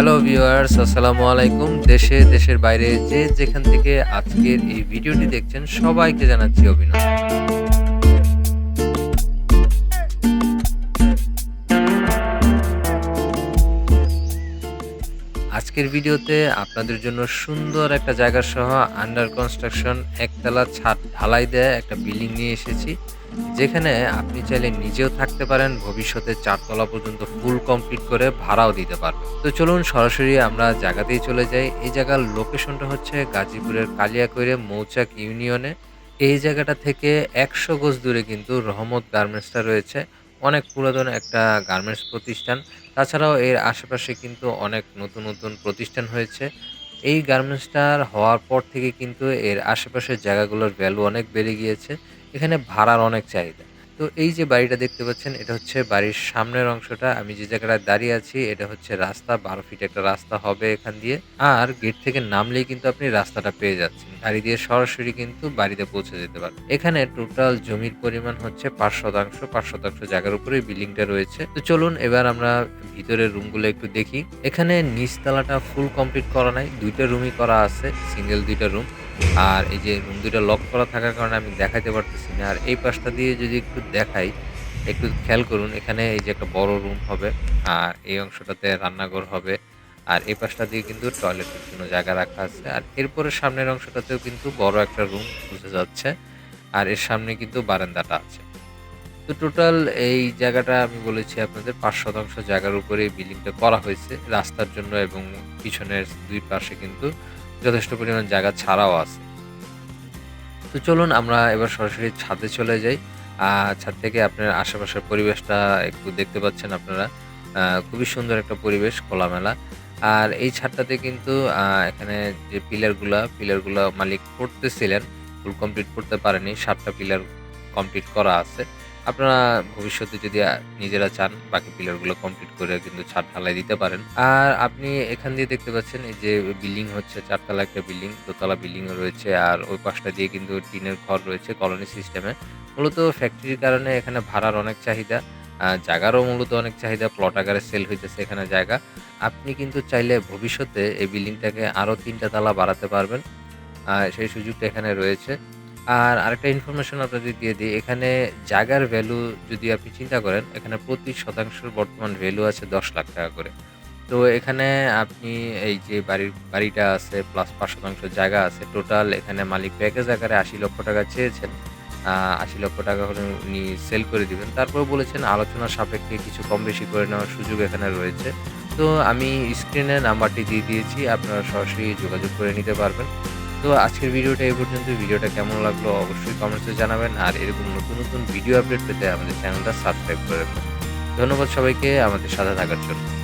Hello viewers আসসালামু আলাইকুম। দেশে, দেশের বাইরে যে যেখান থেকে আজকের এই ভিডিওটি দেখছেন, সবাইকে জানাচ্ছি অভিনন্দন। আজকের ভিডিওতে আপনাদের জন্য সুন্দর একটা জায়গা সহ আন্ডার কনস্ট্রাকশন একতলা ছাদ ঢালাই দেয়া একটা বিল্ডিং নিয়ে এসেছি। যেখানে আপনি চাইলে নিজেও থাকতে পারেন, ভবিষ্যতে চারতলা পর্যন্ত ফুল কমপ্লিট করে ভাড়াও দিতে পারবেন। তো চলুন সরাসরি আমরা জায়গাতেই চলে যাই। এই জায়গার লোকেশনটা হচ্ছে গাজীপুরের কালিয়াকৈরে মৌচাক ইউনিয়নে। এই জায়গাটা থেকে একশো গজ দূরে কিন্তু রহমত গার্মেন্টসটা রয়েছে। অনেক পুরাতন একটা গার্মেন্টস প্রতিষ্ঠান। তাছাড়াও এর আশেপাশে কিন্তু অনেক নতুন নতুন প্রতিষ্ঠান হয়েছে। এই গার্মেন্টসটার হওয়ার পর থেকে কিন্তু এর আশেপাশের জায়গাগুলোর ভ্যালু অনেক বেড়ে গিয়েছে। এখানে ভাড়ার অনেক চাহিদা। তো এই যে বাড়িটা দেখতে পাচ্ছেন, এটা হচ্ছে বাড়ির সামনের অংশটা। আমি যে জায়গাটায় দাঁড়িয়ে আছি, এটা হচ্ছে রাস্তা, বারো ফিট একটা রাস্তা হবে এখান দিয়ে। আর গেট থেকে নামলেই কিন্তু আপনি রাস্তাটা পেয়ে যাচ্ছেন। গাড়ি দিয়ে সরাসরি কিন্তু বাড়িতে পৌঁছে যেতে পারবেন। এখানে টোটাল জমির পরিমাণ হচ্ছে পাঁচ শতাংশ। পাঁচ শতাংশ জায়গার উপরে বিল্ডিংটা রয়েছে। তো চলুন এবার আমরা ভিতরের রুমগুলো একটু দেখি। এখানে নিচতলাটা ফুল কমপ্লিট করা নাই। দুইটা রুমই করা আছে, সিঙ্গেল দুইটা রুম। আর এই যে রুম দুটো লক করা থাকার কারণে আমি দেখাতে পারতেছি না। আর এই পাশটা দিয়ে যদি একটু দেখাই, একটু খেয়াল করুন, এখানে এই যে একটা বড় রুম হবে, আর এই অংশটাতে রান্নাঘর হবে। আর এই পাশটা দিয়ে কিন্তু টয়লেটের জন্য জায়গা রাখা আছে। আর এরপরে সামনের অংশটাতেও কিন্তু বড় একটা রুম বুঝে যাচ্ছে। আর এর সামনে কিন্তু বারান্দাটা আছে। তো টোটাল এই জায়গাটা আমি বলেছি আপনাদের, পাঁচ শতাংশ জায়গার উপরে বিল্ডিংটা করা হয়েছে রাস্তার জন্য এবং পিছনের দুই পাশে কিন্তু যথেষ্ট পরিমাণ জায়গা ছাড়াও আছে। তো চলুন আমরা এবার সরাসরি ছাদে চলে যাই। ছাদ থেকে আপনার আশেপাশের পরিবেশটা একটু দেখতে পাচ্ছেন আপনারা। খুবই সুন্দর একটা পরিবেশ, খোলামেলা। আর এই ছাদটাতে কিন্তু এখানে যে পিলারগুলা পিলারগুলা মালিক করতেছিলেন, ফুল কমপ্লিট করতে পারেনি, সাতটা পিলার কমপ্লিট করা আছে। আপনারা ভবিষ্যতে যদি নিজেরা চান, বাকি পিলারগুলো কমপ্লিট করে কিন্তু ছাদ ঢালাই দিতে পারেন। আর আপনি এখান দিয়ে দেখতে পাচ্ছেন, এই যে বিল্ডিং হচ্ছে, চারতলা একটা বিল্ডিং দোতলা বিল্ডিং রয়েছে, আর ওই পাশটা দিয়ে কিন্তু টিনের ঘর রয়েছে কলোনি সিস্টেমে মূলত ফ্যাক্টরির কারণে এখানে ভাড়ার অনেক চাহিদা জায়গারও মূলত অনেক চাহিদা প্লট আকারে সেল হইতেছে এখানে জায়গা। আপনি কিন্তু চাইলে ভবিষ্যতে এই বিল্ডিংটাকে আরও তিনটা তালা বাড়াতে পারবেন। সেই সুযোগটা এখানে রয়েছে। আর আরেকটা ইনফরমেশন আপনাদের দিয়ে দিই, এখানে জায়গার ভ্যালু যদি আপনি চিন্তা করেন, এখানে প্রতি শতাংশের বর্তমান ভ্যালু আছে দশ লাখ টাকা করে। তো এখানে আপনি এই যে বাড়ির, বাড়িটা আছে প্লাস পাঁচ শতাংশ জায়গা আছে টোটাল এখানে মালিক প্যাকেজ আকারে আশি লক্ষ টাকা চেয়েছেন। আশি লক্ষ টাকা হলে উনি সেল করে দিবেন। তারপর বলেছেন আলোচনা সাপেক্ষে কিছু কম বেশি করে নেওয়ার সুযোগ এখানে রয়েছে। তো আমি স্ক্রিনে নাম্বারটি দিয়ে দিয়েছি, আপনারা সরাসরি যোগাযোগ করে নিতে পারবেন। তো আজকের ভিডিওটা এই পর্যন্ত ভিডিওটা কেমন লাগল অবশ্যই কমেন্টসে জানাবেন। আর এরকম নতুন নতুন ভিডিও আপডেট পেতে আমাদের চ্যানেলটা সাবস্ক্রাইব করে ধন্যবাদ সবাইকে, আমাদের সাথে থাকার জন্য।